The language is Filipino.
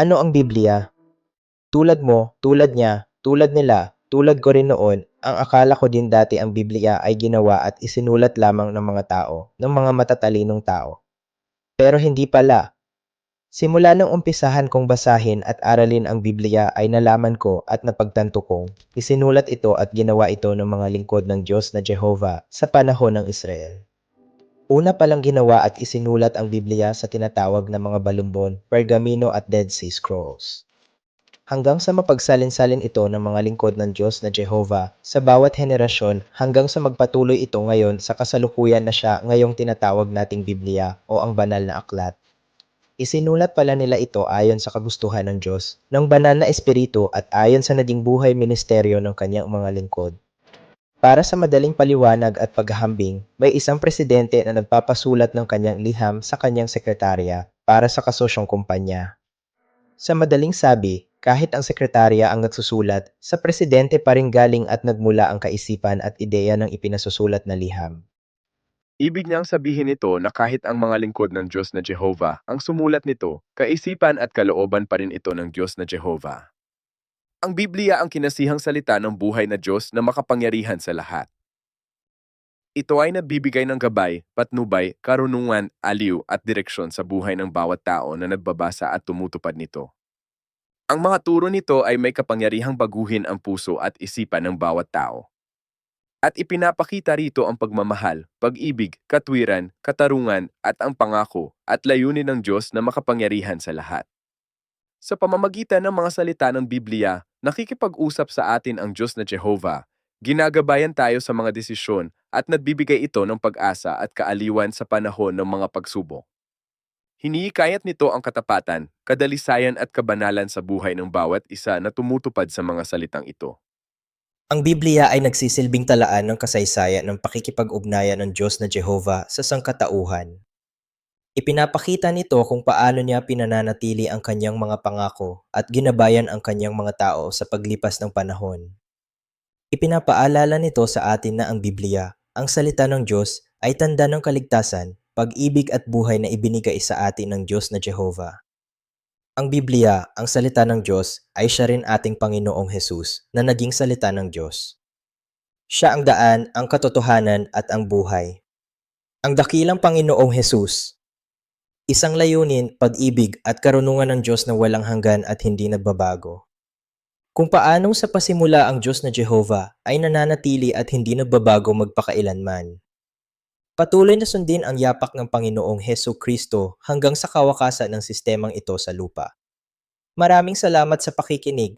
Ano ang Biblia? Tulad mo, tulad niya, tulad nila, tulad ko rin noon, ang akala ko din dati ang Biblia ay ginawa at isinulat lamang ng mga tao, ng mga matatalinong tao. Pero hindi pala. Simula nang umpisahan kong basahin at aralin ang Biblia ay nalaman ko at napagtanto kong isinulat ito at ginawa ito ng mga lingkod ng Diyos na Jehovah sa panahon ng Israel. Una palang ginawa at isinulat ang Biblia sa tinatawag na mga balumbon, pergamino at Dead Sea Scrolls. Hanggang sa mapagsalin-salin ito ng mga lingkod ng Diyos na Jehovah sa bawat henerasyon hanggang sa magpatuloy ito ngayon sa kasalukuyan na siya ngayong tinatawag nating Biblia o ang banal na aklat. Isinulat pala nila ito ayon sa kagustuhan ng Diyos, ng banal na espiritu at ayon sa naging buhay ministeryo ng kanyang mga lingkod. Para sa madaling paliwanag at paghahambing, may isang presidente na nagpapasulat ng kanyang liham sa kanyang sekretarya para sa kasosyong kumpanya. Sa madaling sabi, kahit ang sekretarya ang nagsusulat, sa presidente pa rin galing at nagmula ang kaisipan at ideya ng ipinasusulat na liham. Ibig niyang sabihin nito na kahit ang mga lingkod ng Diyos na Jehovah ang sumulat nito, kaisipan at kalooban pa rin ito ng Diyos na Jehovah. Ang Biblia ang kinasihang salita ng buhay na Diyos na makapangyarihan sa lahat. Ito ay nagbibigay ng gabay, patnubay, karunungan, aliw at direksyon sa buhay ng bawat tao na nagbabasa at tumutupad nito. Ang mga turo nito ay may kapangyarihang baguhin ang puso at isipan ng bawat tao. At ipinapakita rito ang pagmamahal, pag-ibig, katwiran, katarungan at ang pangako at layunin ng Diyos na makapangyarihan sa lahat. Sa pamamagitan ng mga salita ng Biblia, nakikipag-usap sa atin ang Diyos na Jehovah. Ginagabayan tayo sa mga desisyon at nagbibigay ito ng pag-asa at kaaliwan sa panahon ng mga pagsubok. Hinihikayat nito ang katapatan, kadalisayan at kabanalan sa buhay ng bawat isa na tumutupad sa mga salitang ito. Ang Biblia ay nagsisilbing talaan ng kasaysayan ng pakikipag-ugnayan ng Diyos na Jehovah sa sangkatauhan. Ipinapakita nito kung paano niya pinananatili ang kanyang mga pangako at ginabayan ang kanyang mga tao sa paglipas ng panahon. Ipinapaalala nito sa atin na ang Biblia, ang salita ng Diyos, ay tanda ng kaligtasan, pag-ibig at buhay na ibinigay sa atin ng Diyos na Jehovah. Ang Biblia, ang salita ng Diyos, ay siya rin ating Panginoong Hesus na naging salita ng Diyos. Siya ang daan, ang katotohanan at ang buhay. Ang dakilang Panginoong Hesus. Isang layunin, pag-ibig at karunungan ng Diyos na walang hanggan at hindi nagbabago. Kung paanong sa pasimula ang Diyos na Jehovah ay nananatili at hindi nagbabago magpakailanman. Patuloy na sundin ang yapak ng Panginoong Heso Kristo hanggang sa kawakasan ng sistemang ito sa lupa. Maraming salamat sa pakikinig.